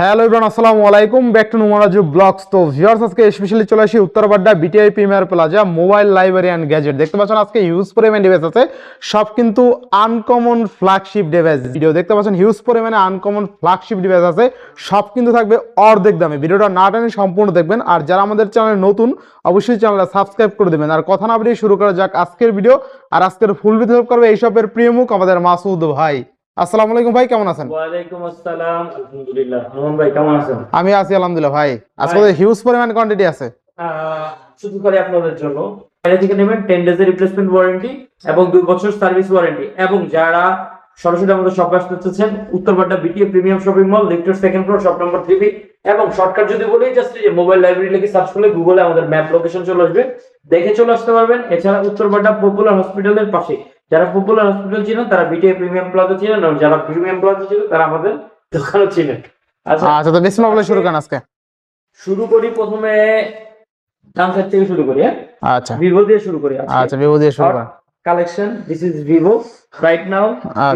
Hello Ibran আসসালামু আলাইকুম back to নুমারাজু vlogs তো ভিউয়ার্স আজকে স্পেশালি চলে আসি Uttarbadda BTI premier plaza mobile library and gadget দেখতে পাচ্ছেন আজকে হিউজ পরিমাণ ডিভাইস আছে। সব কিন্তু আনকমন ফ্ল্যাগশিপ ডিভাইস ভিডিও দেখতে পাচ্ছেন হিউজ পরিমাণে আনকমন ফ্ল্যাগশিপ ডিভাইস আছে। সব কিন্তু থাকবে অর্ধেক দামে। ভিডিওটা না টেনে সম্পূর্ণ দেখবেন। আর যারা আমাদের চ্যানেলে নতুন, অবশ্যই চ্যানেলটা সাবস্ক্রাইব করে দেবেন। আর কথা না বেরিয়ে শুরু করা যাক আজকের ভিডিও আর আজকের ফুল ভিডিও করবে এইসবের প্রিয় মুখ আমাদের মাসুদ ভাই। আসসালামু আলাইকুম ভাই কেমন আছেন? ওয়ালাইকুম আসসালাম আলহামদুলিল্লাহ। মোহন ভাই কেমন আছেন? আমি আছি আলহামদুলিল্লাহ ভাই। আজকে হিউজ পরিমাণ কোয়ান্টিটি আছে। শুধু করে আপনাদের জন্য। থেকে নেবেন টেন ডেজ এর রিপ্লেসমেন্ট ওয়ারেন্টি এবং দুই বছর সার্ভিস ওয়ারেন্টি এবং যারা সরাসরি আমাদের শপে আসতে চাচ্ছেন উত্তরপাড্ডা বিটিএ প্রিমিয়াম শপিং মল লিফটের second floor shop number three এবং শর্টকাট যদি বলি জাস্ট যে মোবাইল লাইব্রেরি লিখে সার্চ করলে গুগলে আমাদের ম্যাপ লোকেশন চলে আসবে। দেখে চলে আসতে পারবেন। এছাড়া উত্তরপাড্ডা পপুলার হসপিটালের পাশে। যারা পপুলার হসপিটাল ছিল তারা বিটিএ প্রিমিয়াম প্লাজা ছিলেন আর যারা প্রিমিয়াম প্লাজা ছিল তারা আমাদের দোকানও ছিলেন আচ্ছা আচ্ছা তো বেশি বলে শুরু করেন আজকে। শুরু করি প্রথমে ডান সাইড থেকে শুরু করি হ্যাঁ? আচ্ছা। ভিভো দিয়ে শুরু করি আচ্ছা ভিভো দিয়ে শুরু করেন। Collection this is Vivo right now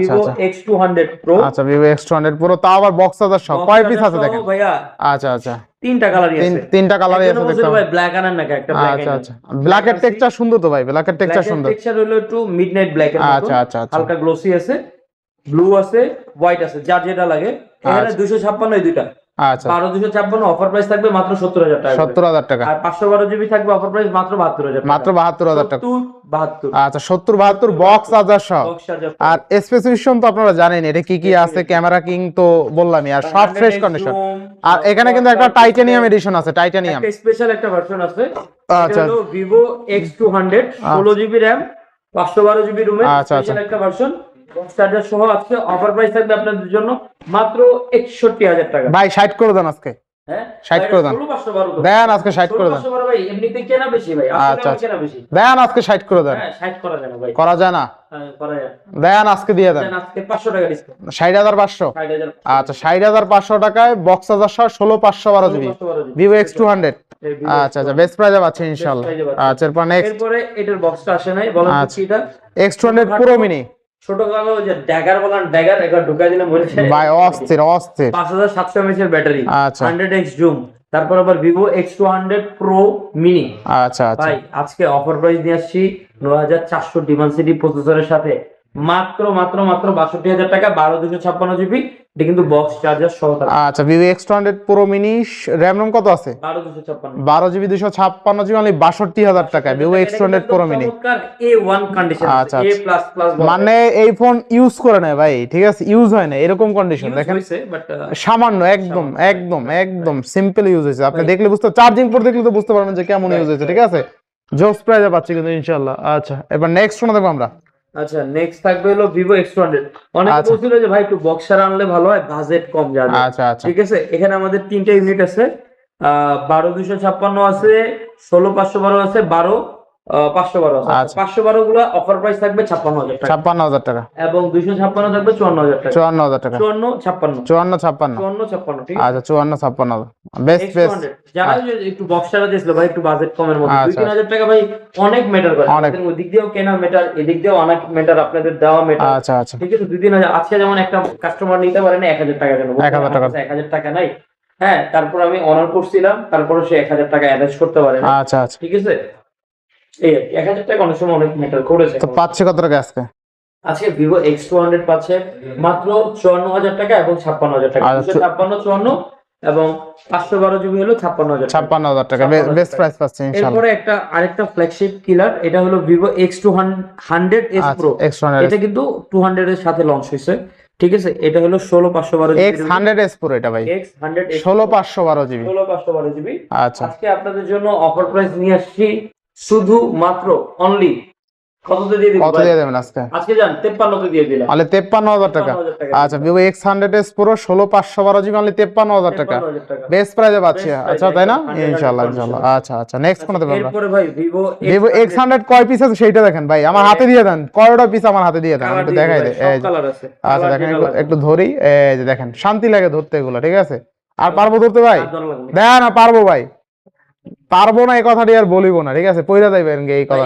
Vivo আচ্ছা। এক্স টু হান্ড্রেড প্রো আচ্ছা ভিভো এক্স টু হান্ড্রেড পুরো তাও আবার বক্স হাজার সব। কয় পিস আছে দেখেন? ভাইয়া। আচ্ছা আচ্ছা। তিনটা কালারই তিন আছে। তিনটা কালারই আছে দেখতে ভাই ব্ল্যাক আনার নাকি? একটা ব্ল্যাক আচ্ছা আচ্ছা। ব্ল্যাকের টেক্সচার সুন্দর তো ভাই। ব্ল্যাকের টেক্সচার সুন্দর। টেক্সচার হলো একটু মিডনাইট ব্ল্যাক এর আচ্ছা আচ্ছা আচ্ছা। হালকা গ্লোসি আছে। ব্লু আছে হোয়াইট আছে যার যেটা লাগে। এখানে আচ্ছা। দুশো ছাপ্পান্ন এই দুইটা। আচ্ছা। বারো দুশো ছাপ্পান্ন অফার প্রাইস থাকবে মাত্র সত্তর হাজার টাকা সত্তর হাজার টাকা। আর পাঁচশো বারো জিবি থাকবে অফার প্রাইস মাত্র বাহাত্তর হাজার মাত্র বাহাত্তর হাজার টাকা। বাহাত্তর। আচ্ছা সত্তর বাহাত্তর বক্স হাজার সব আর স্পেসিফিকেশন তো আপনারা জানেন এটা কি কি আছে ক্যামেরা কিং তো বললামই আর সব ফ্রেশ কন্ডিশন আর এখানে কিন্তু একটা টাইটানিয়াম এডিশন আছে টাইটানিয়াম স্পেশাল একটা ভার্সন আছে। আচ্ছা। ভিভো এক্স টু হান্ড্রেড ষোলো জিবি র্যাম পাঁচশো বারো জিবি রুমে আচ্ছা, স্পেশাল একটা ভার্সন চার্জার সহ আছে অফার প্রাইস থাকবে আপনাদের জন্য মাত্র একষট্টি হাজার টাকা। ভাই ষাট করে দেন আজকে। হ্যাঁ? 60 করে দেন। আজকে ষাট করে দেন। পাঁচশো বারো ভাই এমনিতে কেনা বেশি ভাই আচ্ছা, আচ্ছা। কেনা বেশি। দেন আজকে ষাট করে দেন। হ্যাঁ ষাট করা যায় না ভাই। করা যায় না? হ্যাঁ, দেন আজকে দিয়ে দেন। দেন আজকে পাঁচশো টাকা ষাট হাজার পাঁচশো? আচ্ছা ষাট হাজার পাঁচশো টাকায় বক্স হাজার সহ ষোলো পাঁচশো বারো GB. Vivo X two hundred আচ্ছা আচ্ছা বেস্ট প্রাইজে পাচ্ছেন ইনশাল্লাহ আচ্ছা এরপর নেক্সট এরপরে এটার বক্সটা আসে নাই। এটা? X two hundred pro mini ছোট কালো যে ড্যাগার বলেন ড্যাগার একবার ঢুকাই দিলে মরে ভাই অস্থির অস্থির। পাঁচ হাজার এর ব্যাটারি। হান্ড্রেড এক্স জুম তারপর আবার Vivo X two hundred pro mini আচ্ছা আচ্ছা। ভাই আজকে অফার প্রাইস দিয়ে আসছি নয় হাজার চারশো ডিমান্সিটি প্রসেসরের সাথে। মাত্র মাত্র মাত্র বাষট্টি হাজার টাকা বারো দুশো ছাপ্পান্ন জিবি এটা কিন্তু বক্স চার্জার সহ আচ্ছা Vivo X two hundred pro mini RAM ROM কত আছে? বারো জিবি দুশো ছাপ্পান্ন জিবি মানে বাষট্টি হাজার টাকায়। Vivo X two hundred pro mini A one condition আচ্ছা, প্লাস মানে এই ফোন ইউজ করে নেয় ভাই ঠিক আছে? ইউজ হয় না এরকম কন্ডিশন দেখেন? সামান্য একদম একদম একদম সিম্পল ইউজ হয়েছে। আপনি দেখলে বুঝতে চার্জিং পর দেখলে তো বুঝতে পারবেন যে কেমন ইউজ হয়েছে ঠিক আছে? জোস প্রাইজে পাচ্ছি কিন্তু ইনশাল্লাহ আচ্ছা এবার নেক্সট শোনা দেখব আমরা। আচ্ছা নেক্সট থাকবে হলো ভিভো এক্স হান্ড্রেড অনেকে। বলছিল যে ভাই একটু বক্সার আনলে ভালো হয় বাজেট কম যাবে। আচ্ছা আচ্ছা। ঠিক আছে? এখানে আমাদের তিনটা ইউনিট আছে। আহ, বারো দুশো ছাপ্পান্ন আছে ষোলো পাঁচশো বারো আছে বারো পাঁচশো বারো আচ্ছা। পাঁচশো বারো গুলো অফার প্রাইস থাকবে ছাপ্পান্ন হাজার ছাপ্পান্ন হাজার টাকা। এবং দুইশো ছাপ্পান্ন থাকবে চুয়ান্ন হাজার টাকা। চুয়ান্ন হাজার টাকা। চুয়ান্ন ছাপ্পান্ন। চুয়ান্ন ছাপ্পান্ন। চুয়ান্ন ছাপ্পান্ন আচ্ছা চুয়ান্ন ছাপ্পান্ন। বেস্ট বেস্ট যারা একটু বক্সারা দিয়েছিল ভাই একটু বাজেট কমের মধ্যে। দুই আচ্ছা। তিন হাজার টাকা ভাই অনেক মেটার করে। অনেক। ওদিক দিয়েও কেনা এদিক দিয়েও অনেক আপনাদের দেওয়া আচ্ছা আচ্ছা। ঠিক আছে দুই তিন হাজার। আজকে যেমন একটা কাস্টমার নিতে পারে না এক হাজার টাকা কেন 1000 টাকা। এক হাজার টাকা নাই। হ্যাঁ তারপর আমি অনার করছিলাম তারপরে সে এক হাজার টাকা অ্যারেঞ্জ করতে পারে আচ্ছা আচ্ছা। ঠিক আছে? এই এক হাজার টাকা অনেক সময় অনেক মেটার করেছে তো পাচ্ছি কত টাকা আজকে? আজকে ভিভো এক্স টু হান্ড্রেড পাচ্ছে মাত্র চুয়ান্ন হাজার টাকা এবং ছাপ্পান্ন হাজার টাকা। ছাপ্পান্ন চুয়ান্ন এবং পাঁচশো বারো জিবি হলো ছাপ্পান্ন হাজার টাকা। ছাপ্পান্ন হাজার টাকা। বেস্ট প্রাইস পাচ্ছি এরপরে একটা আরেকটা ফ্ল্যাগশিপ কিলার এটা হলো Vivo X two hundred S pro এটা কিন্তু টু হান্ড্রেড এর সাথে লঞ্চ হয়েছে। ঠিক আছে? এটা হলো ষোলো পাঁচশো বারো এক্স হান্ড্রেড এস পুরো এটা ভাই। এক্স হান্ড্রেড ষোলো পাঁচশো বারো জিবি। ষোলো পাঁচশো বারো জিবি। আচ্ছা। আজকে আপনাদের জন্য অফার প্রাইস নিয়ে আসছি শুধু মাত্র অনলি কততে দিয়ে দিব কত দিয়ে দেবেন আজকে? আজকে যান তেপ্পান্নতে দিয়ে দিলাম। টাকা। 53,000 টাকা। আচ্ছা ভিভো এক্স হান্ড্রেড এস পুরো ষোলো পাঁচশো বারো জিবি অনলি তেপ্পান্ন হাজার টাকা। 53,000 টাকা। বেস্ট প্রাইজে পাচ্ছি। আচ্ছা তাই না? একদম 100 ইনশাল্লাহ ইনশাল্লাহ আচ্ছা আচ্ছা নেক্সট কোন দেবো আমরা? এরপরে ভাই ভিভো ভিভো এক্স হান্ড্রেড কয় পিস আছে সেইটা দেখেন ভাই? আমার হাতে দিয়ে দেন। কয়টা পিস আমার হাতে দিয়ে দেন। একটু দেখাই দেয় এই কালার আছে। আচ্ছা দেখেন একটু-। ধরি। এই যে দেখেন শান্তি লাগে ধরতে এগুলো ঠিক আছে? আর পারব ধরতে ভাই? না। না পারব ভাই। পারব না এই কথাটি আর বলিব না ঠিক আছে? পয়লা যাইবেন এই কথা।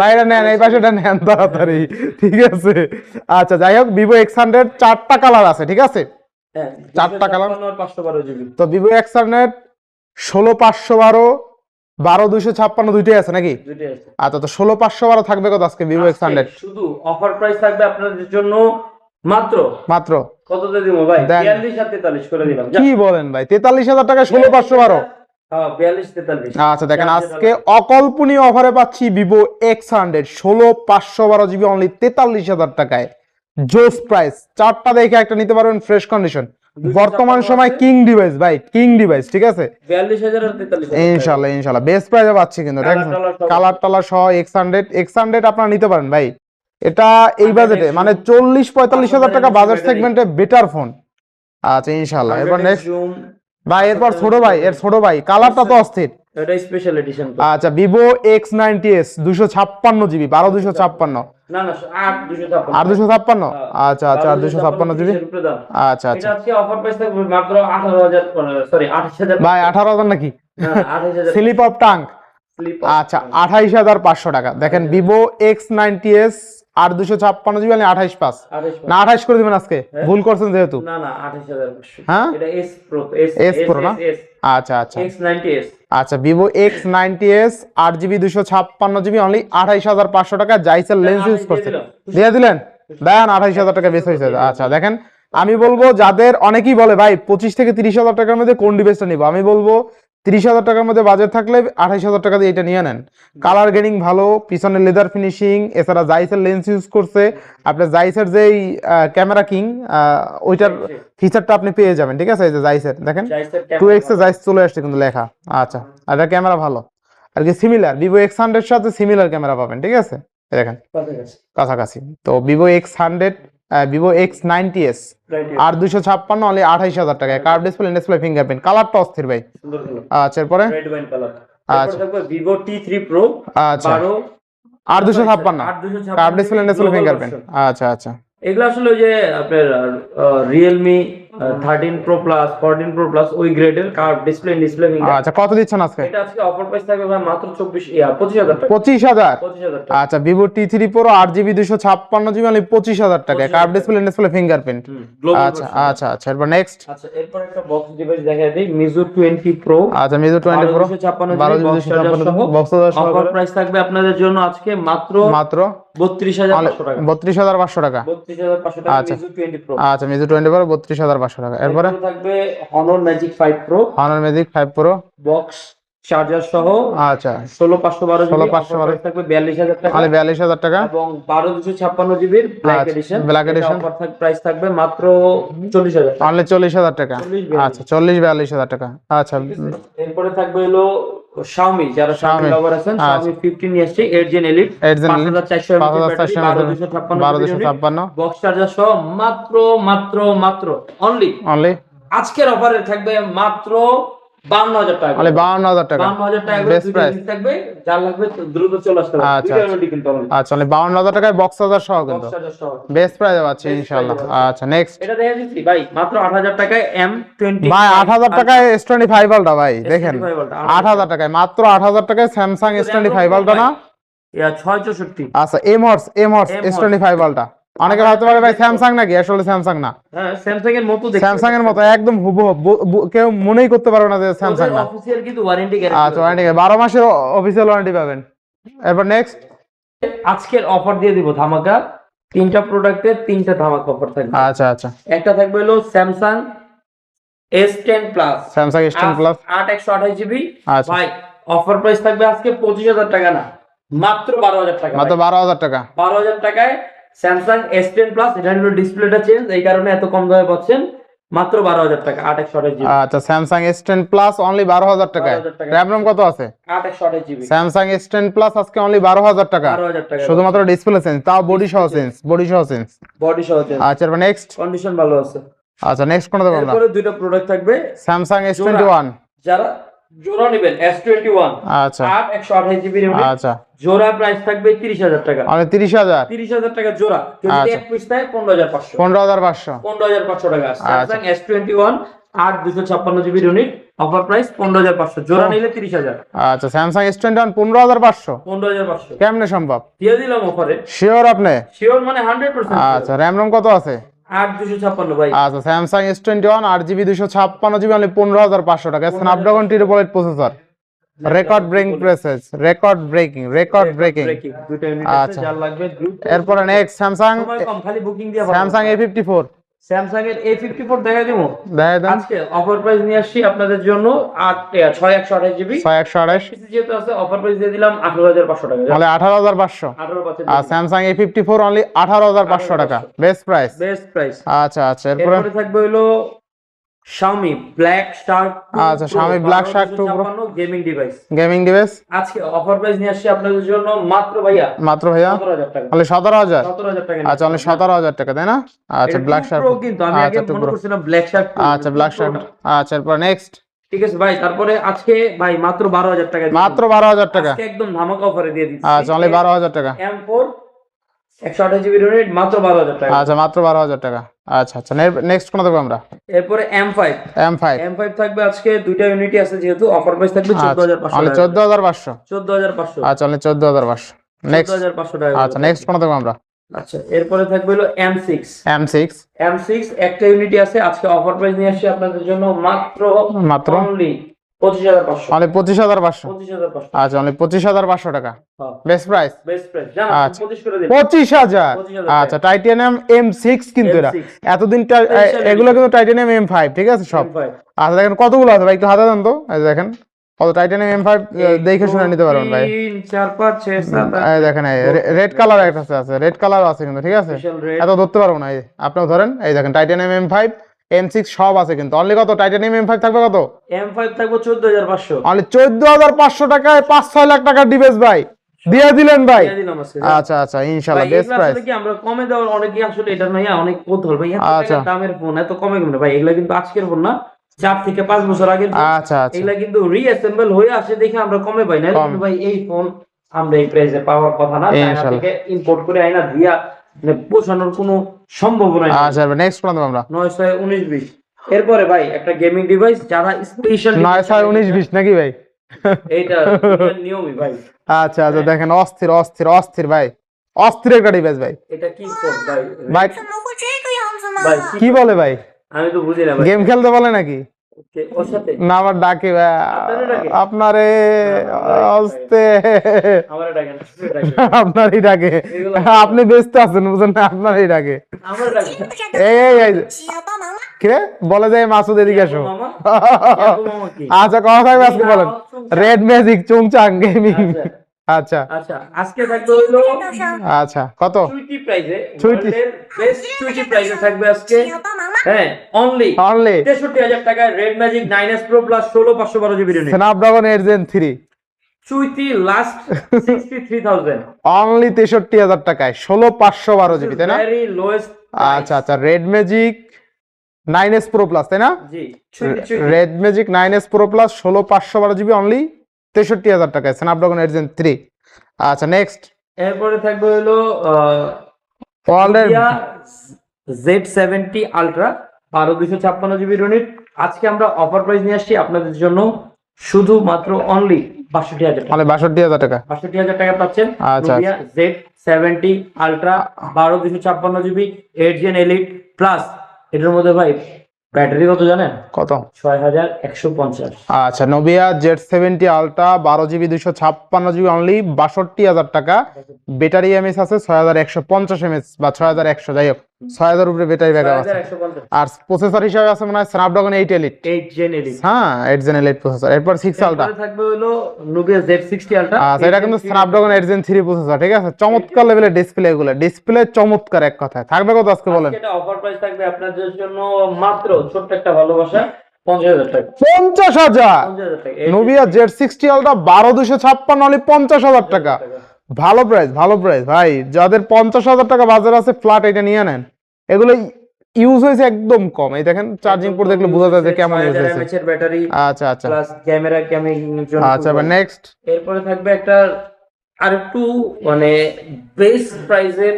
বাইরে নেন এই পাশেটা নেন তাড়াতাড়ি ঠিক আছে? আচ্ছা যাই হোক ভিভো এক্স হান্ড্রেড চারটা কালার আছে ঠিক আছে? হ্যাঁ চারটা জিবি। তো ভিভো এক্স হান্ড্রেড ষোলো পাঁচশো বারো বারো দুইশো ছাপ্পান্ন দুইটাই আছে নাকি? আচ্ছা তো ষোলো পাঁচশো বারো থাকবে কত আজকে ভিভো এক্স হান্ড্রেড শুধু অফার প্রাইস থাকবে আপনাদের জন্য মাত্র। মাত্র। কত দিব ভাই? বিয়াল্লিশ আর তেতাল্লিশ করে দিলাম। কি বলেন ভাই? তেতাল্লিশ হাজার টাকা ষোলো পাঁচশো বারো। আচ্ছা দেখেন আজকে অকল্পনীয় অফারে পাচ্ছি ভিভো এক্স হান্ড্রেড ষোলো পাঁচশো বারো জিবি অনলি তেতাল্লিশ হাজার টাকায়। জোস প্রাইস চারটা দেখে একটা নিতে পারবেন ফ্রেশ কন্ডিশন বর্তমান সময় কিং ডিভাইস ভাই কিং ডিভাইস ঠিক আছে? ইনশাল্লাহ ইনশাল্লাহ। বেস্ট প্রাইসে পাচ্ছি কিন্তু দেখেন। কালার টালার সহ। এক্স হান্ড্রেড এক্স হান্ড্রেড আপনারা নিতে পারেন ভাই। এটা এই বাজেটে মানে চল্লিশ পঁয়তাল্লিশ হাজার টাকা 500 বাজার battery। সেগমেন্টে বেটার ফোন আচ্ছা ইনশাল্লাহ। এরপর নেক্সট ভাই এরপর ছোট ভাই এর ছোট ভাই কালারটা তো অস্থির। এটা স্পেশাল এডিশন আচ্ছা ভিভো এক্স নাইনটি এস দুশো ছাপ্পান্ন জিবি বারো দুশো ছাপ্পান্ন। আর দুশো ছাপ্পান্ন। হ্যাঁ, আচ্ছা আচ্ছা আর দুশো ছাপ্পান্ন জিবি? আচ্ছা আচ্ছা। ভাই আঠারো হাজার নাকি? স্লিপ অফ টাঙ্ক স্লিপ আচ্ছা আঠাইশ হাজার পাঁচশো টাকা। দেখেন ভিভো এক্স নাইনটি এস আর দুশো ছাপ্পান্ন জিবি মানে আঠাইশ আঠাশ না আঠাইশ করে দিবেন আজকে। ভুল করছেন যেহেতু। হ্যাঁ? এস প্রো না? আচ্ছা আচ্ছা। আচ্ছা ভিভো এক্স নাইনটি এস আট জিবি দুশো ছাপ্পান্ন জিবি অনলি আঠাইশ হাজার পাঁচশো টাকা জাইসের লেন্স ইউজ করছে। দিয়ে দিলেন? দেন আঠাইশ হাজার টাকা বেশ হয়েছে। আচ্ছা দেখেন আমি বলব যাদের অনেকেই বলে ভাই পঁচিশ থেকে তিরিশ হাজার টাকার মধ্যে কোন ডিভাইসটা নিবো? আমি বলব তিরিশ হাজার টাকার মধ্যে বাজেট থাকলে আঠাইশ হাজার টাকা দিয়ে এটা নিয়ে নেন। কালার গ্রেডিং ভালো পিছনে লেদার ফিনিশিং এছাড়া জাইসের লেন্স ইউজ করছে। আপনার জাইসের যেই ক্যামেরা কিং ওইটার ফিচারটা আপনি পেয়ে যাবেন ঠিক আছে? এই যে জাইসের দেখেন? টু এক্স জাইস চলে আসছে কিন্তু লেখা। আচ্ছা আর এটা ক্যামেরা ভালো। আর কি সিমিলার ভিভো এক্স হান্ড্রেড সাথে সিমিলার ক্যামেরা পাবেন ঠিক আছে? দেখেন। কাছাকাছি। তো Vivo X hundred Vivo X ninety S আর দুশো ছাপ্পান্ন অনলি আঠাইশ হাজার টাকায় কার্ভ ডিসপ্লে ডিসপ্লে ফিঙ্গারপ্রিন্ট কালারটা অস্থির ভাই। আচ্ছা এরপরে? আচ্ছা। ভিভো টি থ্রি প্রো আচ্ছা। আর দুশো ছাপ্পান্ন। কার্ভ ডিসপ্লে ডিসপ্লে ফিঙ্গারপ্রিন্ট আচ্ছা আচ্ছা। এগুলো আসলে যে আপনার Realme thirteen pro plus fourteen pro plus ওই গ্রেডের কার্ভ ডিসপ্লে ডিসপ্লে আচ্ছা কত দিচ্ছেন আজকে? এটা আজকে অফার প্রাইস থাকবে ভাই মাত্র চব্বিশ ইয়া পঁচিশ হাজার টাকা। পঁচিশ হাজার? পঁচিশ হাজার টাকা। আচ্ছা ভিভো টি থ্রি প্রো আট জিবি দুশো ছাপ্পান্ন জিবি অনলি পঁচিশ হাজার টাকায়। কার্ভ ডিসপ্লে ডিসপ্লে ফিঙ্গারপ্রিন্ট আচ্ছা আচ্ছা আচ্ছা এরপর নেক্সট আচ্ছা এরপর একটা বক্স ডিভাইস দেখা দিই মিজু টোয়েন্টি প্রো আচ্ছা ছাপ্পান্ন বারো জিবি দুশো বক্স অফার প্রাইস থাকবে আপনাদের জন্য আজকে মাত্র মাত্র বত্রিশ হাজার পাঁচশো টাকা। বত্রিশ হাজার পাঁচশো টাকা। বত্রিশ হাজার পাঁচশো টাকা আচ্ছা। মিজু টোয়েন্টি প্রো আচ্ছা টোয়েন্টি প্রো বত্রিশ হাজার পাঁচশো টাকা। এরপরে? থাকবে Honor magic five pro Honor magic five pro box charger সহ আচ্ছা। ষোলো পাঁচশো বারো 16,512 থাকবে বিয়াল্লিশ হাজার টাকা। তাহলে বিয়াল্লিশ হাজার টাকা? এবং বারো দুশো ছাপ্পান্ন জিবির ব্ল্যাক আচ্ছা, এডিশন edition। প্রাইস থাকবে মাত্র চল্লিশ হাজার তাহলে চল্লিশ হাজার টাকা? আচ্ছা চল্লিশ বিয়াল্লিশ হাজার টাকা। আচ্ছা। এরপরে থাকবে হলো Xiaomi যারা লাভার আছেন আচ্ছা। Xiaomi 15 নিয়ে আসছে 8 জেন এলিট 8 Gen Elite, 5400 পাঁচ হাজার mAh চারশো ব্যাটারি 12256 বারো দুশো বক্স চার্জার সহ মাত্র মাত্র মাত্র অনলি অনলি আজকের অফারে থাকবে মাত্র 52000 টাকা অনলি বাউন্ন হাজার টাকা। 52000 টাকা করে Best দুইটা price। জিনিস থাকবে যার লাগবে দ্রুত চলে আসতে হবে আচ্ছা। আচ্ছা। অনলি বাউন্ন হাজার টাকায় বক্স হাজার সহ কিন্তু। বেস্ট প্রাইসে পাচ্ছি ইনশাল্লাহ আচ্ছা নেক্সট এটা দেখে দিচ্ছি ভাই মাত্র 8000 টাকায় M20 ভাই আট হাজার টাকায় এস টোয়েন্টি ফাইভ আলটা ভাই দেখেন। আট হাজার টাকায় মাত্র আট হাজার টাকায় স্যামসাং এস টোয়েন্টি ফাইভ আলটা না? ইয়া 664 আচ্ছা Mhorse Mhorse S twenty five ultra অনেকে ভাবতে পারে ভাই স্যামসাং নাকি? আসলে স্যামসাং না। হ্যাঁ স্যামসাং এর মতো স্যামসাং এর মতো একদম হুবহু কেউ মনেই করতে পারবে না যে স্যামসাং না। অফিসিয়াল কিন্তু ওয়ারেন্টি আচ্ছা ওয়ারেন্টি বারো মাসের অফিসিয়াল ওয়ারেন্টি পাবেন। এরপর নেক্সট আজকের অফার দিয়ে দিব ধামাকা। তিনটা প্রোডাক্টের তিনটা ধামাকা অফার থাকবে। আচ্ছা আচ্ছা। একটা থাকবে হলো Samsung S ten plus Samsung S ten plus আট একশো আঠাশ জিবি ভাই অফার প্রাইস থাকবে আজকে পঁচিশ হাজার টাকা না। মাত্র বারো হাজার টাকা মাত্র বারো হাজার টাকা। বারো হাজার টাকায় স্যামসাং এস টেন প্লাস এটা হলো ডিসপ্লেটা চেঞ্জ এই কারণে এত কম দামে পাচ্ছেন। মাত্র বারো হাজার টাকা আট একশো জিবি আচ্ছা Samsung S ten plus only বারো হাজার টাকায়। 12,000 টাকা। র্যাম রোম কত আছে? আট একশো GB Samsung S ten plus আজকে অনলি বারো হাজার টাকা। শুধুমাত্র ডিসপ্লে চেঞ্জ তাও বডি সহ চেঞ্জ বডি সহ চেঞ্জ বডি সহ চেঞ্জ আচ্ছা এরপর নেক্সট কন্ডিশন ভালো আছে। আচ্ছা নেক্সট কোনটা এরপরে দুইটা প্রোডাক্ট থাকবে। স্যামসাং এস টোয়েন্টি ওয়ান যারা জোড়া নেবেন এস টোয়েন্টি ওয়ান আচ্ছা। আট একশো আঠাশ জিবি আচ্ছা। জোড়া প্রাইস থাকবে তিরিশ হাজার টাকা। অনলি তিরিশ হাজার? তিরিশ হাজার টাকা জোড়া। যদি আচ্ছা। এক পিস নেয় পনেরো হাজার পাঁচশো। পনেরো হাজার পাঁচশো। পনেরো হাজার পাঁচশো টাকা। আচ্ছা। আট দুশো ছাপ্পান্ন জিবি ইউনিট অফার প্রাইস পনেরো হাজার পাঁচশো। জোড়া নিলে তিরিশ হাজার। আচ্ছা হাজার পাঁচশো। পনেরো হাজার কেমনে সম্ভব? দিয়ে দিলাম অফারে শিওর আপনি? শিওর মানে হান্ড্রেড পার্সেন্ট আচ্ছা র্যাম রোম কত আছে? আচ্ছা স্যামসাং এস টোয়েন্টি ওয়ান আট জিবি দুশো ছাপ্পান্ন জিবি অনলি পনেরো হাজার পাঁচশো টাকা। Snapdragon triple eight processor record breaking processes record breaking record breaking আচ্ছা। এরপরে next Samsung Samsung A fifty four Samsung এর এ ফিফটি ফোর দেখা দিব আজকে অফার প্রাইস নিয়ে আসছি আপনাদের জন্য আট ছয় একশো আঠাশ জিবি। ছয় একশো আঠাশ। যেহেতু আছে অফার প্রাইস দিয়ে দিলাম আঠারো হাজার পাঁচশো টাকা। তাহলে আঠারো হাজার পাঁচশো। আর Samsung A fifty four only আঠারো হাজার পাঁচশো টাকা। বেস্ট প্রাইস বেস্ট প্রাইস আচ্ছা আচ্ছা এরপরে থাকবে হলো Xiaomi Black Shark আচ্ছা, Xiaomi Black Shark 2 Pro। Gaming device gaming device আজকে অফার প্রাইস নিয়ে আসছি আপনাদের জন্য মাত্র ভাইয়া মাত্র ভাইয়া? সতেরো হাজার টাকা। অনলি সতেরো হাজার? টাকা আচ্ছা সতেরো হাজার টাকা তাই না? আচ্ছা ব্ল্যাক শার্ট Pro কিন্তু আমি আগে আচ্ছা মনে প্রো করছিলাম ব্ল্যাক শার্ট আচ্ছা ব্ল্যাক শার্ট আচ্ছা এরপর নেক্সট ঠিক আছে ভাই তারপরে আজকে ভাই মাত্র বারো হাজার টাকা মাত্র বারো হাজার টাকা। আজকে একদম ধামাকা অফারে দিয়ে দিচ্ছি। আচ্ছা বারো হাজার টাকা। এম ফোর একশো আঠাশ জিবি রেট মাত্র বারো হাজার টাকা। আচ্ছা মাত্র বারো হাজার টাকা। আচ্ছা আচ্ছা নেক্সট কোন আমরা? এরপরে M five M five M five থাকবে আজকে দুইটা ইউনিটি আছে যেহেতু অফার প্রাইস থাকবে চোদ্দ হাজার পাঁচশো অনলি চোদ্দ হাজার পাঁচশো। চোদ্দ হাজার পাঁচশো। আচ্ছা অনলি চোদ্দ হাজার পাঁচশো। চোদ্দ নেক্সট হাজার পাঁচশো টাকা আচ্ছা নেক্সট কোন দেবো আমরা? আচ্ছা এরপরে থাকবে হলো M six M six M six একটা ইউনিটি আছে আজকে অফার প্রাইস নিয়ে আসছি আপনাদের জন্য মাত্র মাত্র? অনলি পঁচিশ হাজার পাঁচশো। হাজার আচ্ছা পঁচিশ হাজার পাঁচশো টাকা। বেস্ট প্রাইস বেস্ট প্রাইস আচ্ছা। পঁচিশ হাজার? আচ্ছা টাইটানিয়াম এম সিক্স কিন্তু M6 এতদিন এগুলো কিন্তু টাইটানিয়াম এম ফাইভ ঠিক আছে সব? আচ্ছা দেখেন কতগুলো আছে ভাই? একটু হাতে দেন তো। এই দেখেন কত টাইটানিয়াম এম ফাইভ দেখে শুনে নিতে পারবেন ভাই। দেখেন রেড কালার একটা আছে রেড কালার আছে কিন্তু ঠিক আছে? এত ধরতে পারব না এই আপনিও ধরেন এই দেখেন titanium M five M six সব আছে কিন্তু। অনলি কত? টাইটানিয়াম এম ফাইভ থাকবে কত? এম ফাইভ থাকবে চোদ্দ হাজার পাঁচশো। অনলি চোদ্দ হাজার পাঁচশো টাকায় পাঁচ ছয় লাখ টাকার ডিভাইস ভাই। দিয়ে দিলেন ভাই। আজকে আচ্ছা আচ্ছা ইনশাল্লাহ ভাই, বেস্ট প্রাইস আসলে কি আমরা কমে দেওয়ার অনেকে আসলে এটা নয় অনেক কৌতূহল। ভাই আচ্ছা। টাকা দামের ফোন এত কমে কেমন? ভাই এগুলা কিন্তু আজকের ফোন না চার থেকে পাঁচ বছর আগে আচ্ছা আচ্ছা। এগুলা কিন্তু রিঅ্যাসেম্বল হয়ে আসে দেখে আমরা কমে পাই। না ভাই এই ফোন আমরা এই প্রাইসে পাওয়ার কথা না চায়না থেকে ইম্পোর্ট করে আইনা দিয়া মানে বসানোর কোনো সম্ভাবনা আচ্ছা নেক্সট আমরা। 919 20 এরপরে ভাই একটা গেমিং ডিভাইস যারা স্পেশাল 919 20 নাকি ভাই? এইটা নিয়মই ভাই। আচ্ছা আচ্ছা দেখেন অস্থির অস্থির অস্থির ভাই। অস্থির একটা ডিভাইস ভাই। এটা কি ভাই? ভাই কি বলে ভাই? আমি তো বুঝিনা গেম খেলতে বলে নাকি? আমার ডাকি আপনারে আসতে আপনারই ডাকে। আপনি ব্যস্ত আছেন বুঝলেন না আপনারই ডাকে। বলে যায় মাসুদ এদিকে আসো। আচ্ছা কথা থাকবে আজকে বলেন। রেড ম্যাজিক চুংচাং গেমিং আচ্ছা। আচ্ছা আজকে থাকবে হলো আচ্ছা কত? চুইটি প্রাইজে। চুইটি বেস্ট চুইটি প্রাইজে থাকবে আজকে। হ্যাঁ, অনলি টাকায় রেড ম্যাজিক 9s জিবি তাই না? আচ্ছা আচ্ছা রেড ম্যাজিক প্রো প্লাস তাই না? Red Magic pro plus 16 512 GB only তেষট্টি হাজার টাকায় স্ন্যাপড্রাগন জেন থ্রি আচ্ছা নেক্সট এরপরে থাকবে হলো জেড সেভেন্টি আলট্রা বারো দুশো ছাপ্পান্ন জিবি ইউনিট আজকে আমরা অফার প্রাইস নিয়ে আসছি আপনাদের জন্য শুধুমাত্র অনলি বাষট্টি হাজার টাকা। মানে বাষট্টি হাজার টাকা। বাষট্টি হাজার টাকা পাচ্ছেন আচ্ছা, জেড সেভেন্টি আলট্রা বারো দুশো ছাপ্পান্ন GB eight Gen Elite plus এটার মধ্যে ভাই ব্যাটারি কত জানেন? কত? ছয় হাজার একশো পঞ্চাশ। আচ্ছা নোভিয়া জেড সেভেন্টি আলট্রা বারো জিবি দুশো ছাপ্পান্ন জিবি অনলি বাষট্টি হাজার টাকা। ব্যাটারি এমএস আছে ছয় হাজার একশো পঞ্চাশ এমএস বা ছয় হাজার একশো যাই হোক। ছয় হাজার উপরে ব্যাটারি ব্যাকআপ আছে। আর প্রসেসর হিসাবে আছে মনে হয় Snapdragon eight Elite eight Gen Elite হ্যাঁ এইট জেন এলিট প্রসেসর এরপর সিক্স আলট্রা থাকবে হলো নুবিয়া জেড সিক্সটি আলট্রা আচ্ছা এটা কিন্তু Snapdragon eight Gen three processor ঠিক আছে? চমৎকার লেভেলের ডিসপ্লে এগুলো। ডিসপ্লে চমৎকার এক কথায়। থাকবে কত আজকে বলেন? এটা অফার প্রাইস থাকবে আপনাদের জন্য মাত্র ছোট্ট একটা ভালোবাসা পঞ্চাশ হাজার নোভিয়া জেড সিক্সটি আলট্রা বারো দুশো ছাপ্পান্ন পঞ্চাশ হাজার টাকা। ভালো প্রাইস ভালো প্রাইস ভাই। যাদের পঞ্চাশ হাজার টাকা বাজার আছে ফ্ল্যাট এটা নিয়ে নেন। এগুলো ইউজ হয়েছে একদম কম। এই দেখেন চার্জিং করে দেখলে বোঝা যায় যে কেমন ইউজ হয়েছে। ব্যাটারি আচ্ছা আচ্ছা। প্লাস ক্যামেরা ক্যামিং জন্য আচ্ছা এবার নেক্সট এরপরে থাকবে একটা আরেকটু মানে বেস্ট প্রাইসের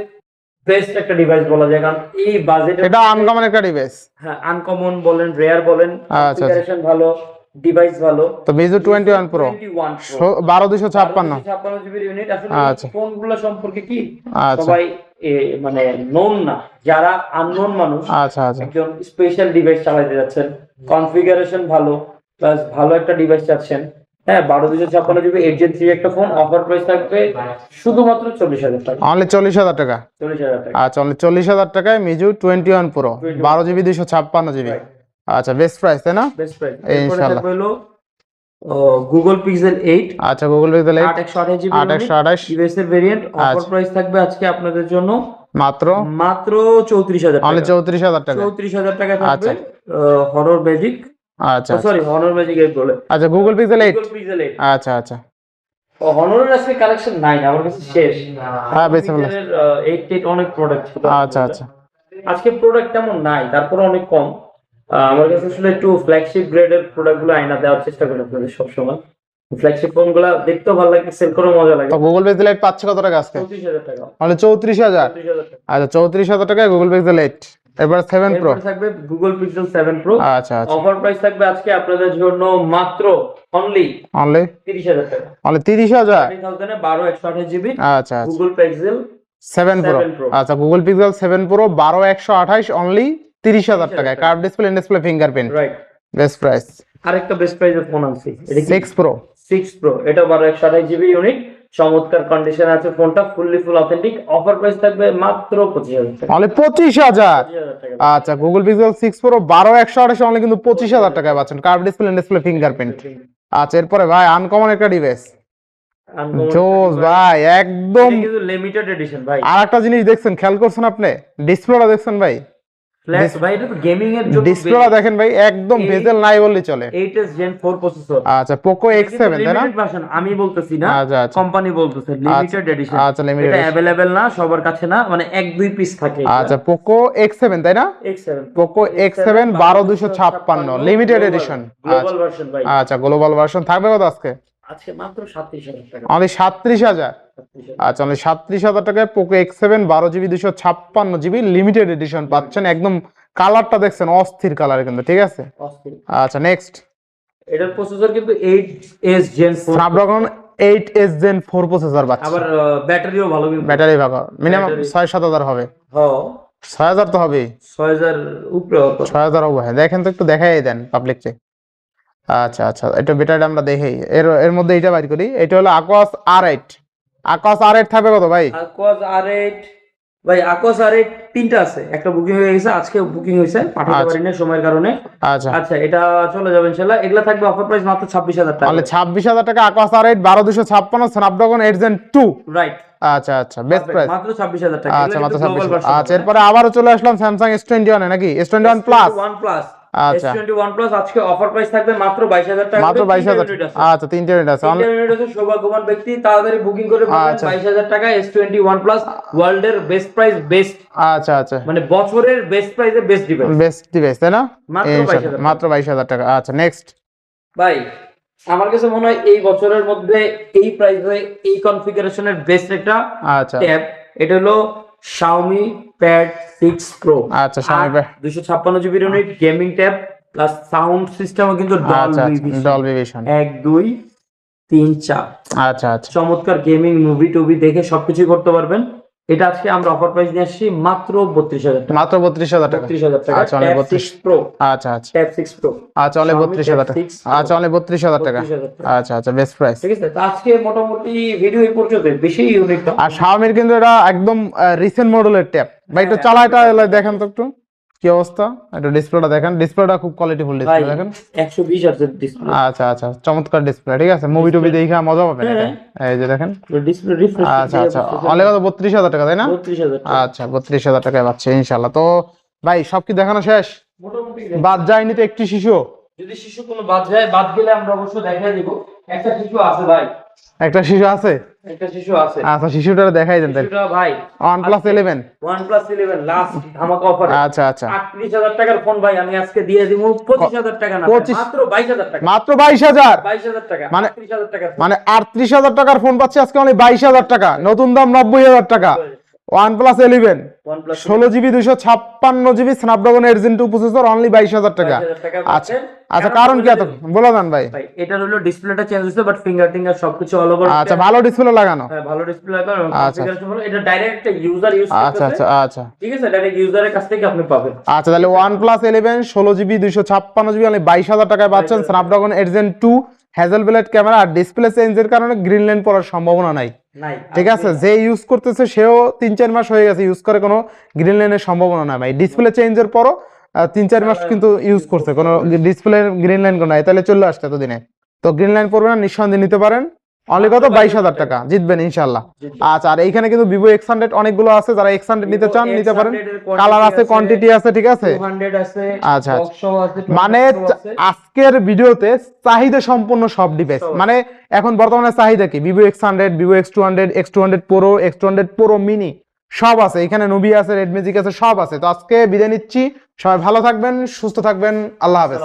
বেস্ট একটা ডিভাইস বলা যায়। কারণ এই বাজেটে এটা আনকমন একটা ডিভাইস হ্যাঁ আনকমন বলেন রেয়ার বলেন আচ্ছা। কনফিগারেশন ভালো। ডিভাইস ভালো। তো Meizu twenty one pro 21 Pro বারো দুশো ছাপ্পান্ন। ছাপ্পান্ন জিবির ইউনিট আসলে আচ্ছা। ফোনগুলো সম্পর্কে কি? আচ্ছা। সবাই মানে নোন না। যারা আননোন মানুষ আচ্ছা আচ্ছা। একজন স্পেশাল ডিভাইস চালাতে যাচ্ছেন। কনফিগারেশন ভালো প্লাস ভালো একটা ডিভাইস চাচ্ছেন। হ্যাঁ বারো দুশো ছাপ্পান্ন জিবি এইট জেন থ্রি একটা ফোন অফার প্রাইস থাকবে শুধুমাত্র চল্লিশ হাজার টাকা। অনলি চল্লিশ হাজার টাকা? চল্লিশ হাজার টাকা। আচ্ছা অনলি চল্লিশ হাজার টাকায় মিজু টোয়েন্টি ওয়ান প্রো 21 বারো জিবি দুইশো ছাপ্পান্ন জিবি। আচ্ছা বেস্ট প্রাইস তাই না? Best price. থাকবে হলো গুগল পিক্সেল এইট আচ্ছা গুগল পিক্সেল আট একশো আঠাশ জিবি ইউএস এর ভেরিয়েন্ট অফার। প্রাইস থাকবে আজকে আপনাদের জন্য মাত্র? মাত্র চৌত্রিশ হাজার অনলি টাকা। চৌত্রিশ হাজার টাকা। চৌত্রিশ হাজার টাকা আচ্ছা। থাকবে হরর ম্যাজিক আচ্ছা সরি হরর ম্যাজিক এইট বলে। আচ্ছা Google Pixel eight Google Pixel eight আচ্ছা আচ্ছা। হনরের আজকে কালেকশন নাই আমার কাছে শেষ। হ্যাঁ, বেশি ভালো। অনেক প্রোডাক্ট আচ্ছা আচ্ছা। আজকে প্রোডাক্ট তেমন নাই তারপরে অনেক কম। আমার কাছে আসলে একটু ফ্ল্যাগশিপ গ্রেডের প্রোডাক্টগুলো আইনা দেওয়ার চেষ্টা করি আপনাদের সবসময়। ফ্ল্যাগশিপ ফোনগুলা দেখতেও ভালো লাগে সেল করেও মজা লাগে। গুগল পিক্সেল পাচ্ছে কত টাকা আজকে? চৌত্রিশ হাজার টাকা। হাজার? টাকা। আচ্ছা চৌত্রিশ হাজার টাকায় গুগল পিক্সেল এইট এবার সেভেন প্রো থাকবে গুগল পিক্সেল সেভেন প্রো আচ্ছা আচ্ছা। অফার প্রাইস থাকবে আজকে আপনাদের জন্য মাত্র অনলি অনলি তিরিশ হাজার টাকা। অনলি তিরিশ হাজার? থার্টি থাউজেন্ডে বারো একশো আঠাশ জিবি আচ্ছা আচ্ছা। গুগল পিক্সেল সেভেন প্রো আচ্ছা গুগল পিক্সেল প্রো বারো একশো আঠাইশ অনলি তিরিশ হাজার টাকায়। Curve display display fingerprint right best price আরেকটা বেস্ট ফোন আনছি। এটা সিক্স প্রো সিক্স প্রো এটা বারো একশো আঠাশ জিবি ইউনিট চমৎকার কন্ডিশন আছে ফোনটা fully full authentic offer price থাকবে মাত্র পঁচিশ হাজার টাকা। পঁচিশ হাজার। আচ্ছা গুগল পিক্সেল সিক্স প্রো বারো একশো আঠাশ অনলি কিন্তু পঁচিশ হাজার টাকায় পাচ্ছেন। কার্ভ ডিসপ্লে ডিসপ্লে ফিঙ্গারপ্রিন্ট আচ্ছা এরপরে ভাই আনকমন একটা ডিভাইস জোস ভাই একদম লিমিটেড এডিশন ভাই। আর একটা জিনিস দেখছেন খেয়াল করছেন আপনি? ডিসপ্লেটা দেখছেন ভাই? ফ্ল্যাশ ভাই এটা তো গেমিং এর জন্য ডিসপ্লেটা দেখেন ভাই একদম ভেজেল নাই বললেই চলে। 8s Gen 4 প্রসেসর আচ্ছা তাই না? ভার্সন আমি বলতেছি না কোম্পানি বলতেছে লিমিটেড এডিশন আচ্ছা লিমিটেড এটা অ্যাভেলেবেল না সবার কাছে না মানে এক দুই পিস থাকে আচ্ছা পোকো এক্স সেভেন তাই না? X7 পোকো এক্স সেভেন বারো দুশো ছাপ্পান্ন লিমিটেড এডিশন গ্লোবাল ভার্সন ভাই। আচ্ছা গ্লোবাল ভার্সন থাকবে কত আজকে? আজকে মাত্র 37000 টাকা। আমাদের হাজার। আচ্ছা আমাদের হাজার টাকায় পোকো এক্স সেভেন বারো জিবি দুশো ছাপ্পান্ন জিবি লিমিটেড এডিশন পাচ্ছেন। একদম কালারটা দেখছেন অস্থির কালার কিন্তু ঠিক আছে? আচ্ছা নেক্সট এটার প্রসেসর কিন্তু 8s Gen 4 Snapdragon eight S Gen four processor পাচ্ছে। আবার ব্যাটারিও ভালো কিন্তু। Battery minimum Battery। ছয় সাত হাজার হবে। হ্যাঁ। তো হবেই। 6000 উপরে হতো ছয় হাজার হবে দেখেন তো একটু দেখাই দেন পাবলিককে আচ্ছা আচ্ছা এটা বেটারটা আমরা দেখেই এর এর মধ্যে এটা বাইর করি। এটা হলো Aquos R eight Aquos R eight থাকবে কত ভাই? আকোয়াস R8 ভাই আকোয়াস R8 তিনটা আছে। একটা বুকিং হয়ে গেছে আজকে বুকিং হয়েছে। পাঠাতে আচ্ছা। পারি না সময়ের কারণে। আচ্ছা। আচ্ছা এটা চলে যাবে ইনশাআল্লাহ। এগুলা থাকবে অফার প্রাইস মাত্র 26000 টাকা। তাহলে ছাব্বিশ হাজার টাকা আকোয়াস আর এইট বারো দুশো ছাপ্পান্ন Snapdragon eight Gen two right আচ্ছা আচ্ছা বেস্ট প্রাইস মাত্র 26000 টাকা। আচ্ছা মাত্র ছাব্বিশ আচ্ছা এরপরে আবারও চলে আসলাম স্যামসাং এস টোয়েন্টি ওয়ানে নাকি? S twenty one plus one plus আচ্ছা। S21 প্লাস আজকে অফার প্রাইস থাকবে মাত্র 22000 টাকা মাত্র বাইশ হাজার আচ্ছা তিনটে আছে। তিনটা মিনিট আছে সৌভাগ্যবান ব্যক্তি তাড়াতাড়ি বুকিং করে আচ্ছা। বাইশ হাজার টাকা এস টোয়েন্টি ওয়ান প্লাস ওয়ার্ল্ডের বেস্ট প্রাইস বেস্ট আচ্ছা আচ্ছা। মানে বছরের বেস্ট প্রাইসে বেস্ট ডিভাইস বেস্ট ডিভাইস তাই না? মাত্র ইনশাআল্লাহ, 22,000 মাত্র বাইশ হাজার টাকা। আচ্ছা নেক্সট ভাই আমার কাছে মনে হয় এই বছরের মধ্যে এই প্রাইসে এই কনফিগারেশনের বেস্ট একটা আচ্ছা। ট্যাব এটা হলো Xiaomi Pad 6 Pro. আচ্ছা Xiaomi Pad। দুশো ছাপ্পান্ন GB unit gaming tab plus sound সিস্টেমও কিন্তু। ডলবি ভিশন এক দুই তিন চার। আচ্ছা আচ্ছা। চমৎকার গেমিং মুভি টুভি দেখে সবকিছু করতে পারবেন। এটা আজকে আমরা অফার প্রাইস নিয়ে আসছি মাত্র বত্রিশ হাজার টাকা। মাত্র বত্রিশ হাজার টাকা। বত্রিশ হাজার টাকা। আচ্ছা, অনেক ট্যাব 32 সিক্স প্রো আচ্ছা আচ্ছা। ট্যাব সিক্স প্রো আচ্ছা অনেক বত্রিশ হাজার টাকা। আচ্ছা বত্রিশ হাজার টাকা। আচ্ছা আচ্ছা বেস্ট প্রাইস ঠিক আছে তো আজকে মোটামুটি ভিডিও এই পর্যন্ত বেশি ইউনিক আর শাওমির কিন্তু এটা একদম রিসেন্ট মডেলের ট্যাব ভাই একটু চালাটা এলে দেখেন তো একটু। কি অবস্থা? একটু ডিসপ্লেটা দেখেন। ডিসপ্লেটা খুব কোয়ালিটিফুল ডিসপ্লে দেখেন। একশো বিশ আছে ডিসপ্লে আচ্ছা আচ্ছা চমৎকার ডিসপ্লে ঠিক আছে? মুভি টুভি দেখে মজা পাবেন এটা। হ্যাঁ। এই যে দেখেন। ডিসপ্লে রিফ্রেশ আচ্ছা আচ্ছা। অনেক বত্রিশ হাজার টাকা তাই না? বত্রিশ হাজার আচ্ছা বত্রিশ হাজার টাকায় পাচ্ছে ইনশাআল্লাহ। তো ভাই সব কি দেখানো শেষ? মোটামুটি বাদ যায়নি তো একটি শিশু? যদি শিশু কোনো বাদ যায় বাদ গেলে আমরা অবশ্য দেখাই দিব। একটা শিশু আছে ভাই। একটা শিশু আছে? একটা শিশু আছে। আচ্ছা শিশুটা দেখাই দেন শিশুটা ভাই eleven one plus eleven last ধামাকা অফার আচ্ছা আচ্ছা। আটত্রিশ হাজার টাকার ফোন ভাই আমি আজকে দিয়ে দিব। পঁচিশ হাজার টাকা না মাত্র বাইশ হাজার টাকা। মাত্র বাইশ হাজার? বাইশ হাজার টাকা মানে- আটত্রিশ হাজার টাকা। মানে আটত্রিশ হাজার টাকার ফোন পাচ্ছি আজকে অনলি বাইশ হাজার টাকা। নতুন দাম নব্বই হাজার টাকা। OnePlus ষোলো জিবি দুইশো ছাপ্পান্ন GB Snapdragon eight Gen two processor only বাইশ হাজার টাকা। 22,000 আচ্ছা আচ্ছা কারণ কি এত। বলে দেন ভাই। এটার হলো ডিসপ্লেটা চেঞ্জ হয়েছে বাট ফিঙ্গার টিঙ্গার সবকিছু অল ওভার আচ্ছা ভালো ডিসপ্লে লাগানো। হ্যাঁ ভালো ডিসপ্লে লাগানো আচ্ছা। এটা ডাইরেক্ট ইউজার ইউজ আচ্ছা আচ্ছা আচ্ছা। ঠিক আছে ডাইরেক্ট ইউজারের কাছ থেকে আপনি পাবেন। আচ্ছা তাহলে প্লাস ইলেভেন ষোলো জিবি দুইশো ছাপ্পান্ন জিবি অনলি বাইশ হাজার টাকায় পাচ্ছেন 22,000 Snapdragon eight Gen two Hasselblad camera আর ডিসপ্লে চেঞ্জের কারণে গ্রিন লাইন পড়ার সম্ভাবনা নাই। ঠিক আছে যে ইউজ করতেছে সেও তিন চার মাস হয়ে গেছে ইউজ করে কোনো গ্রিন লাইনের সম্ভাবনা নাই ভাই। ডিসপ্লে চেঞ্জের পরও আহ, তিন চার মাস কিন্তু ইউজ করছে কোনো ডিসপ্লে গ্রিন লাইন কোনো নাই। তাহলে চলে আসছে এতদিনে। তো গ্রিন লাইন পড়বে না নিঃসন্দেহে নিতে পারেন। অনলি কত? বাইশ হাজার টাকা। জিতবেন ইনশাল্লাহ। আচ্ছা আর এইখানে কিন্তু ভিভো এক্স হান্ড্রেড অনেকগুলো আছে যারা এক্স হান্ড্রেড নিতে চান নিতে পারেন। কালার আছে কোয়ান্টিটি আছে ঠিক আছে? আচ্ছা, আচ্ছা। মানে 20 সহ আছে। আজকের ভিডিওতে চাহিদা সম্পূর্ণ সব ডিভাইস মানে এখন বর্তমানে চাহিদা কি? Vivo X hundred Vivo X two hundred X two hundred pro X two hundred pro mini সব আছে। এখানে নবি আছে রেড ম্যাজিক আছে সব আছে। তো আজকে বিদায় নিচ্ছি। সবাই ভালো থাকবেন সুস্থ থাকবেন। আল্লাহ হাফেজ।